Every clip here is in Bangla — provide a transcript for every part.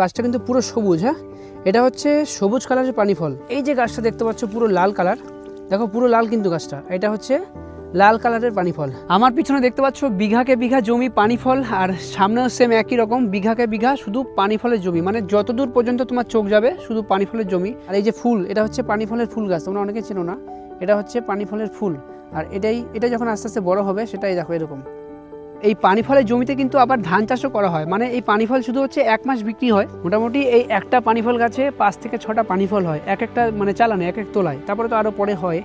গাছটা কিন্তু পুরো সবুজ হ্যাঁ? এটা হচ্ছে সবুজ কালারের পানি ফল এই যে গাছটা দেখতে পাচ্ছ, পুরো লাল কালার দেখো, পুরো লাল কিন্তু গাছটা। এটা হচ্ছে লাল কালারের পানি ফল আমার পিছনে দেখতে পাচ্ছ, বিঘাকে বিঘা জমি পানি ফল আর সামনেও সেম একই রকম, বিঘাকে বিঘা শুধু পানি ফলের জমি। মানে যতদূর পর্যন্ত তোমার চোখ যাবে, শুধু পানি ফলের জমি। আর এই যে ফুল, এটা হচ্ছে পানি ফলের ফুল গাছ। তোমরা অনেকে চেনো না। এটা হচ্ছে পানি ফলের ফুল। আর এটাই, এটা যখন আস্তে আস্তে বড় হবে, সেটাই দেখো এরকম। এই পানি ফলের জমিতে কিন্তু আবার ধান চাষও করা হয়। মানে এই পানি ফল শুধু হচ্ছে এক মাস বিক্রি হয়। মোটামুটি এই একটা পানিফল গাছে পাঁচ থেকে ছটা পানি ফল হয়। এক একটা মানে চালানে, এক এক তোলায়। তারপরে তো আরও পরে হয়।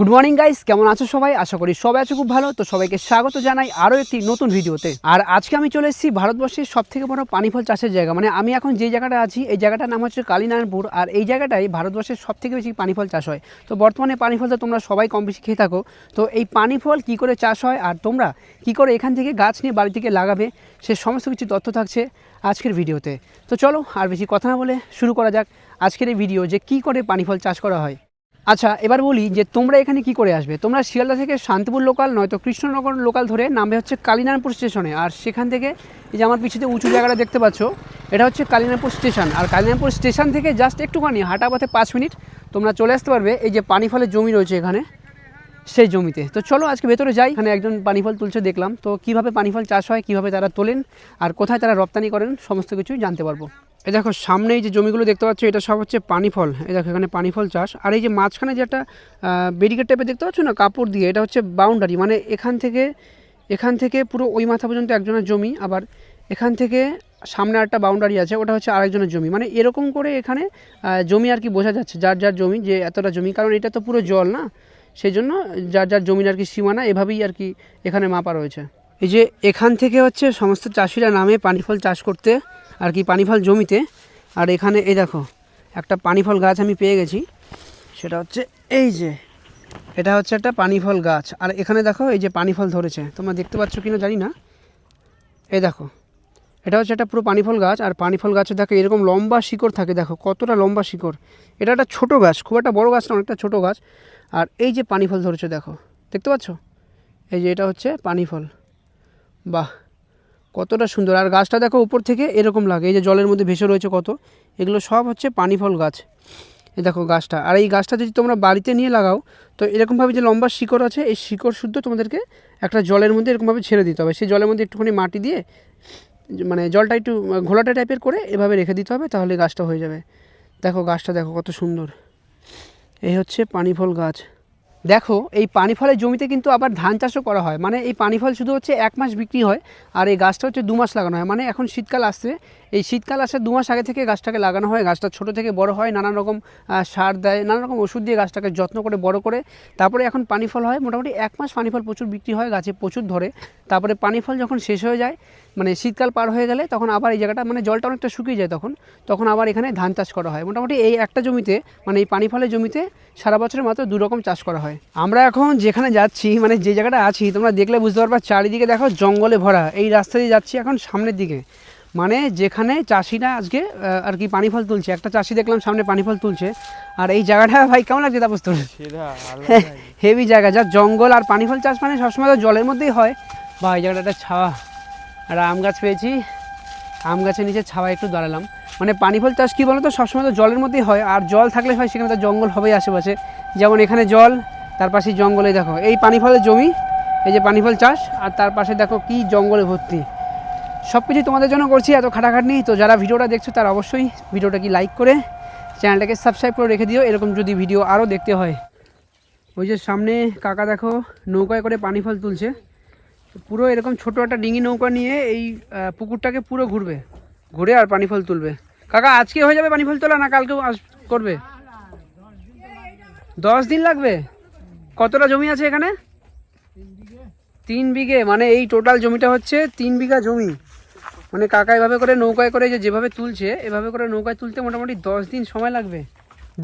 গুড মর্নিং গাইস কেমন আছো সবাই? আশা করি সবাই আছো খুব ভালো। তো সবাইকে স্বাগত জানাই আরও একটি নতুন ভিডিওতে। আর আজকে আমি চলে এসেছি ভারতবর্ষের সব থেকে বড় পানি ফল চাষের জায়গা। মানে আমি এখন যে জায়গাটা আছি, এই জায়গাটার নাম হচ্ছে কালীনারায়ণপুর। আর এই জায়গাটাই ভারতবর্ষের সব থেকে বেশি পানি ফল চাষ হয়। তো বর্তমানে পানি ফল তো তোমরা সবাই কম বেশি খেয়ে থাকো। তো এই পানি ফল কী করে চাষ হয় আর তোমরা কি করে এখান থেকে গাছ নিয়ে বাড়ি থেকে লাগাবে, সে সমস্ত কিছু তথ্য থাকছে আজকের ভিডিওতে। তো চলো আর বেশি কথা না বলে শুরু করা যাক আজকের এই ভিডিও যে কি করে পানি ফল চাষ করা হয়। আচ্ছা এবার বলি যে তোমরা এখানে কি করে আসবে? তোমরা শিয়ালদা থেকে শান্তিপুর লোকাল নয়তো কৃষ্ণনগর লোকাল ধরে নামবে হচ্ছে কালীনারায়ণপুর স্টেশনে আর সেখান থেকে এই যে আমার পিছনে উঁচু জায়গাটা দেখতে পাচ্ছ, এটা হচ্ছে কালীনারায়ণপুর স্টেশন আর কালীনারায়ণপুর স্টেশন থেকে জাস্ট একটুখানি হাঁটা পথে পাঁচ মিনিট, তোমরা চলে আসতে পারবে। এই যে পানি ফলের জমি রয়েছে এখানে, সেই জমিতে। তো চলো আজকে ভেতরে যাই। এখানে একজন পানি ফল তুলছে, দেখলাম। তো কীভাবে পানি ফল চাষ হয়, কীভাবে তারা তোলেন, আর কোথায় তারা রপ্তানি করেন, সমস্ত কিছুই জানতে পারব। এই দেখো সামনে এই যে জমিগুলো দেখতে পাচ্ছ, এটা সব হচ্ছে পানি ফল। এই দেখো, এখানে পানি ফল চাষ। আর এই যে মাঝখানে যে একটা বেরিকেড টাইপের দেখতে পাচ্ছ না, কাপড় দিয়ে, এটা হচ্ছে বাউন্ডারি মানে এখান থেকে এখান থেকে পুরো ওই মাথা পর্যন্ত একজনের জমি, আবার এখান থেকে সামনে একটা বাউন্ডারি আছে, ওটা হচ্ছে আরেকজনের জমি। মানে এরকম করে এখানে জমি আর কি বোঝা যাচ্ছে, যার যার জমি, যে এতটা জমি, কারণ এটা তো পুরো জল না? সেই জন্য যার যার জমির আর কি সীমানা, এভাবেই আর কি এখানে মাপা রয়েছে। এই যে এখান থেকে হচ্ছে সমস্ত চাষিরা নামে পানি ফল চাষ করতে, আর কি পানি ফল জমিতে। আর এখানে এই দেখো, একটা পানি ফল গাছ আমি পেয়ে গেছি। সেটা হচ্ছে এই যে, এটা হচ্ছে একটা পানি ফল গাছ। আর এখানে দেখো, এই যে পানি ফল ধরেছে। তোমরা দেখতে পাচ্ছ কি না জানি না। এই দেখো, এটা হচ্ছে একটা পুরো পানি ফল গাছ। আর পানি ফল গাছে দেখো, এরকম লম্বা শিকড় থাকে। দেখো, কতটা লম্বা শিকড়। এটা একটা ছোটো গাছ, খুব একটা বড় গাছ না, অনেকটা ছোটো গাছ। আর এই যে পানি ফল ধরেছে, দেখো। দেখতে পাচ্ছ? এই যে এটা হচ্ছে পানি ফল বাহ, কতটা সুন্দর। আর গাছটা দেখো উপর থেকে এরকম লাগে, এই যে জলের মধ্যে ভেসে রয়েছে কত, এগুলো সব হচ্ছে পানি ফল গাছ। এই দেখো গাছটা, আর এই গাছটা যদি তোমরা বাড়িতে নিয়ে লাগাও, তো এরকমভাবে যে লম্বা শিকড় আছে, এই শিকড় শুদ্ধ তোমাদেরকে একটা জলের মধ্যে এরকমভাবে ছেড়ে দিতে হবে। সেই জলের মধ্যে একটুখানি মাটি দিয়ে মানে জলটা একটু ঘোলাটা টাইপের করে এভাবে রেখে দিতে হবে, তাহলে গাছটা হয়ে যাবে। দেখো গাছটা দেখো কত সুন্দর। এই হচ্ছে পানি ফল গাছ। দেখো, এই পানি ফলের জমিতে কিন্তু আবার ধান চাষও করা হয়। মানে এই পানি ফল শুধু হচ্ছে এক মাস বিক্রি হয় আর এই গাছটা হচ্ছে দু মাস লাগানো হয়। মানে এখন শীতকাল আসছে। এই শীতকাল আসার দু মাস আগে থেকে গাছটাকে লাগানো হয়। গাছটা ছোট থেকে বড় হয়। নানান রকম সার দেয়, নানান রকম ওষুধ দিয়ে গাছটাকে যত্ন করে, বড় করে। তারপরে এখন পানি ফল হয়। মোটামুটি এক মাস পানি ফল প্রচুর বিক্রি হয়, গাছে প্রচুর ধরে। তারপরে পানি ফল যখন শেষ হয়ে যায় মানে শীতকাল পার হয়ে গেলে তখন আবার এই জায়গাটা মানে জলটা অনেকটা শুকিয়ে যায় তখন। তখন আবার এখানে ধান চাষ করা হয়। মোটামুটি এই একটা জমিতে মানে এই পানি ফলের জমিতে সারা বছরে মাত্র দু রকম চাষ করা হয়। আমরা এখন যেখানে যাচ্ছি মানে যে জায়গাটা আছি তোমরা দেখলে বুঝতে পারবা চারিদিকে দেখো জঙ্গলে ভরা। এই রাস্তা দিয়ে যাচ্ছি এখন সামনের দিকে। মানে যেখানে চাষিরা আজকে আর কি পানি ফল তুলছে। একটা চাষি দেখলাম সামনে পানি ফল তুলছে। আর এই জায়গাটা ভাই কেমন লাগছে তাপস তোর হেভি জায়গা। যা জঙ্গল আর পানি ফল চাষ মানে সবসময় তো জলের মধ্যেই হয়। বা এই জায়গাটা একটা ছাওয়া। আর আম গাছ পেয়েছি। আম গাছের নিচে ছাওয়া একটু দাঁড়ালাম। মানে পানি ফল চাষ কী বলো তো সবসময় তো জলের মধ্যেই হয়। আর জল থাকলে হয় সেখানে তো জঙ্গল হবেই আশেপাশে। যেমন এখানে জল তার পাশে জঙ্গলে দেখো, এই পানি ফলের জমি, এই যে পানি ফল চাষ, আর তার পাশে দেখো কি জঙ্গলে ভর্তি। সব কিছু তোমাদের জন্য করছি, এত খাটাখাটনি। তো যারা ভিডিওটা দেখছ, তারা অবশ্যই ভিডিওটা কি লাইক করে চ্যানেলটাকে সাবস্ক্রাইব করে রেখে দিও, এরকম যদি ভিডিও আরও দেখতে হয়। ওই যে সামনে কাকা দেখো, নৌকায় করে পানি ফল তুলছে পুরো এরকম ছোট একটা ডিঙি নৌকা নিয়ে এই পুকুরটাকে পুরো ঘুরবে। ঘুরে আর পানি ফল তুলবে। কাকা, আজকে হয়ে যাবে পানি ফল তোলা না কালকেও আস করবে? দশ দিন লাগবে? কতটা জমি আছে এখানে? তিন বিঘে। মানে এই টোটাল জমিটা হচ্ছে তিন বিঘা জমি। মানে কাকা এভাবে করে নৌকায় করে যেভাবে তুলছে, এভাবে করে নৌকায় তুলতে মোটামুটি দশ দিন সময় লাগবে।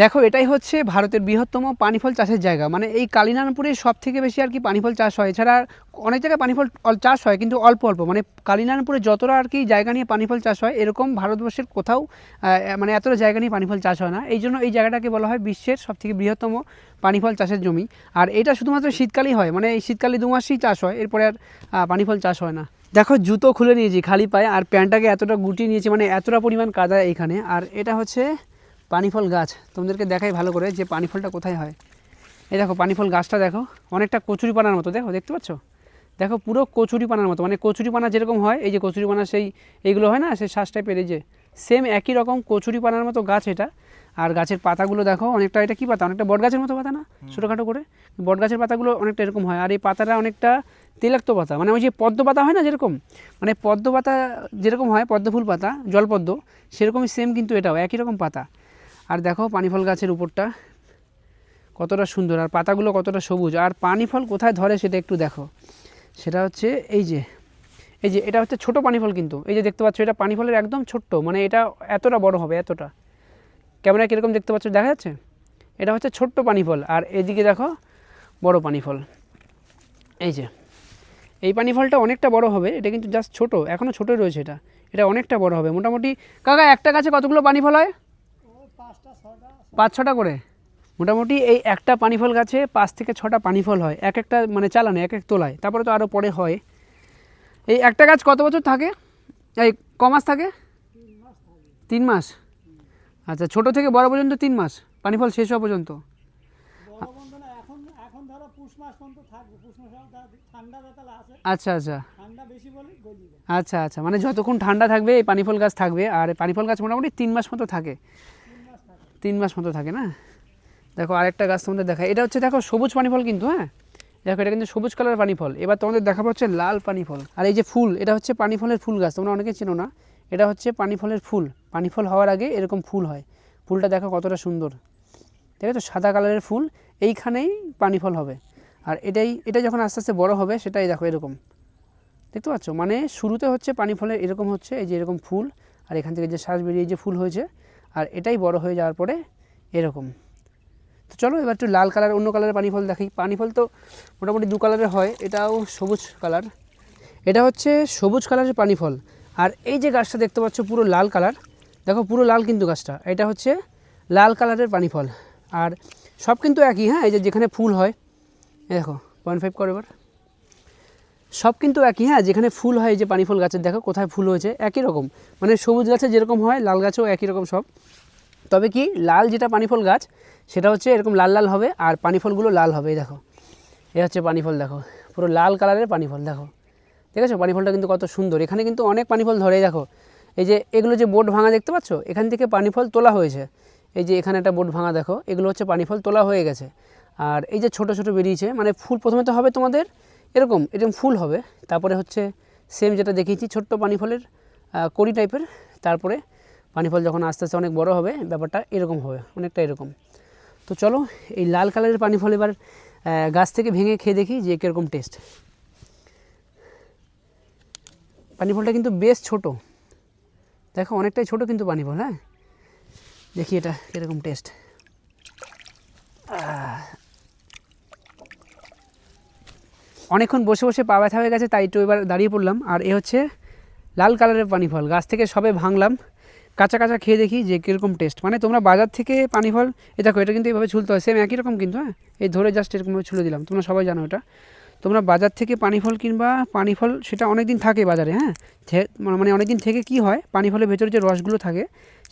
দেখো, এটাই হচ্ছে ভারতের বৃহত্তম পানিফল চাষের জায়গা। মানে এই কালিনানপুরে সব থেকে বেশি আর কি পানিফল চাষ হয়। এছাড়া অনেক জায়গায় পানিফল চাষ হয়, কিন্তু অল্প অল্প। মানে কালিনানপুরে যতটা আর কি জায়গা নিয়ে পানিফল চাষ হয়, এরকম ভারতবর্ষের কোথাও মানে এতটা জায়গা নিয়ে পানিফল চাষ হয় না। এই জন্য এই জায়গাটাকে বলা হয় বিশ্বের সব থেকে বৃহত্তম পানিফল চাষের জমি। আর এটা শুধুমাত্র শীতকালেই হয় মানে এই শীতকালে দু মাসেই চাষ হয়, এরপরে আর পানিফল চাষ হয় না। দেখো, জুতো খুলে নিয়েছি, খালি পায়ে, আর প্যান্টটাকে এতটা গুটিয়ে নিয়েছি মানে এতটা পরিমাণ কাদা এইখানে। আর এটা হচ্ছে পানিফল গাছ। তোমাদেরকে দেখাই ভালো করে যে পানিফলটা কোথায় হয়। এই দেখো পানিফল গাছটা দেখো অনেকটা কচুরি পানার মতো দেখো দেখতে পাচ্ছ? দেখো পুরো কচুরি পানার মতো মানে কচুরি পানা যেরকম হয় এই যে কচুরি পানা সেই এইগুলো হয় না সেই শ্বাস টাইপের এই যে সেম একই রকম কচুরি পানার মতো গাছ এটা। আর গাছের পাতাগুলো দেখো অনেকটা এটা কী পাতা? অনেকটা বট গাছের মতো পাতা না? ছোটোখাটো করে। বট গাছের পাতাগুলো অনেকটা এরকম হয় আর এই পাতাটা অনেকটা তেলাক্ত পাতা মানে ওই যে পদ্ম পাতা হয় না যেরকম? মানে পদ্ম পাতা যেরকম হয় পদ্ম ফুল পাতা জলপদ্ম সেরকমই সেম কিন্তু এটাও একই রকম পাতা। আর দেখো পানিফল গাছের উপরটা কতটা সুন্দর, আর পাতাগুলো কতটা সবুজ। আর পানি ফল কোথায় ধরে সেটা একটু দেখো। সেটা হচ্ছে এই যে এই যে এটা হচ্ছে ছোট পানি ফল কিন্তু। এই যে দেখতে পাচ্ছ, এটা পানিফলের একদম ছোট্ট মানে এটা এতটা বড় হবে, এতটা। ক্যামেরা কীরকম দেখতে পাচ্ছ, দেখা যাচ্ছে? এটা হচ্ছে ছোট্ট পানি ফল আর এদিকে দেখো বড় পানি ফল এই যে, এই পানি ফলটা অনেকটা বড় হবে, এটা কিন্তু জাস্ট ছোট এখনও ছোটোই রয়েছে এটা। এটা অনেকটা বড় হবে, মোটামুটি। কাকা, একটা গাছে কতগুলো পানি ফল হয়? পাঁচ ছটা করে। মোটামুটি এই একটা পানি ফল গাছে পাঁচ থেকে ছটা পানি ফল হয়। এক একটা মানে চালানে, এক এক তোলায়। তারপরে তো আরও পরে হয়। এই একটা গাছ কত বছর থাকে? এই ক মাস থাকে? তিন মাস। আচ্ছা ছোট থেকে বড় পর্যন্ত তিন মাস। পানিফল শেষ হওয়া পর্যন্ত। আচ্ছা আচ্ছা। আচ্ছা আচ্ছা। মানে যতক্ষণ ঠান্ডা থাকবে, এই পানিফল গাছ থাকবে। আর এই পানি ফল গাছ মোটামুটি তিন মাস মতো থাকে। তিন মাস মতো থাকে না? দেখো আরেকটা গাছ তোমাদের দেখায় এটা হচ্ছে দেখো সবুজ পানি ফল কিন্তু হ্যাঁ? দেখো এটা কিন্তু সবুজ কালার পানি ফল এবার তোমাদের দেখাবো হচ্ছে লাল পানি ফল আর এই যে ফুল, এটা হচ্ছে পানি ফলের ফুল গাছ। তোমরা অনেকে চেনো না। এটা হচ্ছে পানি ফলের ফুল। পানি ফল হওয়ার আগে এরকম ফুল হয়। ফুলটা দেখো কতটা সুন্দর। ঠিক আছে সাদা কালারের ফুল। এইখানেই পানি ফল হবে। আর এটাই, এটা যখন আস্তে আস্তে বড় হবে, সেটাই দেখো এরকম। দেখতে পাচ্ছ? মানে শুরুতে হচ্ছে পানি ফলের এরকম হচ্ছে, এই যে এরকম ফুল। আর এখান থেকে যে শ্বাস বেরিয়ে যে ফুল হয়েছে আর এটাই বড় হয়ে যাওয়ার পরে এরকম। তো চলো এবার একটু লাল কালার, অন্য কালারের পানি ফল দেখি। পানি ফল তো মোটামুটি দু কালারের হয়, এটাও সবুজ কালার। এটা হচ্ছে সবুজ কালারের পানি ফল আর এই যে গাছটা দেখতে পাচ্ছ, পুরো লাল কালার। দেখো, পুরো লাল কিন্তু গাছটা। এটা হচ্ছে লাল কালারের পানি ফল আর সব কিন্তু একই হ্যাঁ? এই যে যেখানে ফুল হয় দেখো পয়েন্ট ফাইভ করে এবার। সব কিন্তু একই হ্যাঁ যেখানে ফুল হয় যে পানি ফল গাছের দেখো, কোথায় ফুল হয়েছে, একই রকম। মানে সবুজ গাছে যেরকম হয়, লাল গাছেও একই রকম সব। তবে কি, লাল যেটা পানি ফল গাছ, সেটা হচ্ছে এরকম লাল লাল হবে, আর পানি ফলগুলো লাল হবে দেখো। এ হচ্ছে পানি ফল, দেখো। পুরো লাল কালারের পানি ফল, দেখো। ঠিক আছে? পানি ফলটা কিন্তু কত সুন্দর। এখানে কিন্তু অনেক পানি ফল ধরে দেখো। এই যে এগুলো যে বোট ভাঙা দেখতে পাচ্ছ, এখান থেকে পানি ফল তোলা হয়েছে। এই যে এখানে একটা বোট ভাঙা, দেখো। এগুলো হচ্ছে পানি ফল তোলা হয়ে গেছে। আর এই যে ছোট ছোট বেরিয়েছে মানে ফুল প্রথমে তো হবে তোমাদের এরকম এরকম ফুল হবে। তারপরে হচ্ছে সেম যেটা দেখিয়েছি, ছোট্ট পানি ফলের কড়ি টাইপের তারপরে পানি ফল যখন আস্তে আস্তে অনেক বড় হবে, ব্যাপারটা এরকম হবে, অনেকটা এরকম। তো চলো, এই লাল কালারের পানি ফল এবার গাছ থেকে ভেঙে খেয়ে দেখি যে কীরকম টেস্ট পানি ফলটা কিন্তু বেশ ছোট। দেখো, অনেকটাই ছোট কিন্তু পানি ফল হ্যাঁ? দেখি এটা কীরকম টেস্ট অনেকক্ষণ বসে বসে পা ব্যথা হয়ে গেছে, তাই একটু এবার দাঁড়িয়ে পড়লাম। আর এ হচ্ছে লাল কালারের পানি ফল গাছ থেকে সবে ভাঙলাম। কাঁচা কাঁচা খেয়ে দেখি যে কীরকম টেস্ট মানে তোমরা বাজার থেকে পানি ফল এ দেখো, এটা কিন্তু এইভাবে ছুলতে হয়। সেম একই রকম কিন্তু হ্যাঁ? এই ধরে জাস্ট এরকমভাবে ছুলে দিলাম। তোমরা সবাই জানো এটা। তোমরা বাজার থেকে পানি ফল কিংবা পানি ফল সেটা অনেক দিন থাকে বাজারে হ্যাঁ? মানে অনেক দিন থেকে কি হয় পানি ফলের ভেতরে যে রসগুলো থাকে,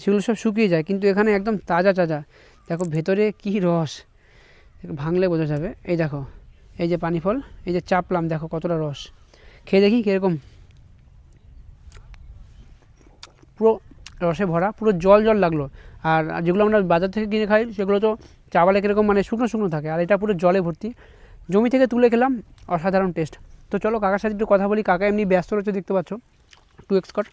সেগুলো সব শুকিয়ে যায়। কিন্তু এখানে একদম তাজা তাজা। দেখো, ভেতরে কি রস? ভাঙলে বোঝা যাবে। এই দেখো এই যে পানি ফল, এই যে চাপলাম, দেখো কতটা রস। খেয়ে দেখি কীরকম। পুরো রসে ভরা, পুরো জল জল লাগল। আর যেগুলো আমরা বাজার থেকে কিনে খাই, সেগুলো তো চাওয়ালে কীরকম মানে শুকনো শুকনো থাকে, আর এটা পুরো জলে ভর্তি। জমি থেকে তুলে খেলাম, অসাধারণ টেস্ট তো চলো কাকার সাথে একটু কথা বলি, কাকা এমনি ব্যস্ত রয়েছে, দেখতে পাচ্ছ। টু এক্সকট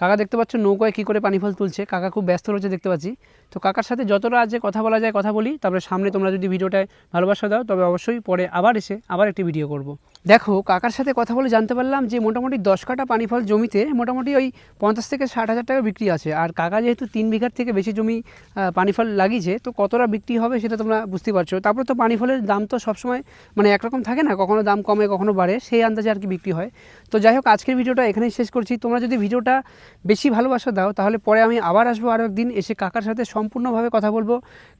কাকা দেখতে পাচ্ছ নৌকায় কী করে পানি ফল তুলছে। কাকা খুব ব্যস্ত রয়েছে দেখতে পাচ্ছি। তো কাকার সাথে যতটা আছে কথা বলা যায় কথা বলি, তারপরে সামনে তোমরা যদি ভিডিওটায় ভালোবাসা দাও, তবে অবশ্যই পরে আবার এসে আবার একটি ভিডিও করব। দেখো, কাকার সাথে কথা বলে জানতে পারলাম যে মোটামুটি দশ কাটা পানি ফল জমিতে মোটামুটি ওই পঞ্চাশ থেকে ষাট হাজার টাকা বিক্রি আছে। আর কাকা যেহেতু তিন বিঘার থেকে বেশি জমি পানি ফল লাগিয়েছে, তো কতটা বিক্রি হবে সেটা তোমরা বুঝতে পারছ। তারপর তো পানি ফলের দাম তো সবসময় মানে একরকম থাকে না, কখনো দাম কমে, কখনো বাড়ে, সেই আন্দাজে আর কি বিক্রি হয়। তো যাই হোক, আজকের ভিডিওটা এখানেই শেষ করছি। তোমরা যদি ভিডিওটা বেশি ভালোবাসা দাও, তাহলে পরে আমি আবার আসব আরও একদিন এসে কাকার সাথে সম্পূর্ণভাবে কথা বলব।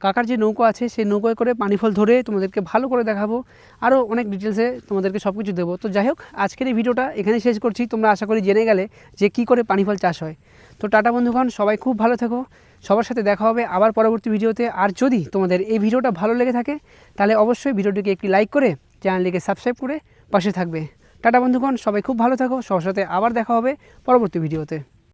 কাকার যে নৌকো আছে, সেই নৌকোয় করে পানি ফল ধরে তোমাদেরকে ভালো করে দেখাবো। আরও অনেক ডিটেলসে তোমাদেরকে সব কিছু দেবো। তো যাই হোক, আজকের এই ভিডিওটা এখানে শেষ করছি। তোমরা আশা করি জেনে গেলে যে কী করে পানি ফল চাষ হয়। তো টাটা বন্ধুগণ, সবাই খুব ভালো থেকো। সবার সাথে দেখা হবে আবার পরবর্তী ভিডিওতে। আর যদি তোমাদের এই ভিডিওটা ভালো লেগে থাকে, তাহলে অবশ্যই ভিডিওটিকে একটি লাইক করে চ্যানেলটিকে সাবস্ক্রাইব করে পাশে থাকবে। টাটা বন্ধুগণ, সবাই খুব ভালো থাকো। সবার সাথে আবার দেখা হবে পরবর্তী ভিডিওতে।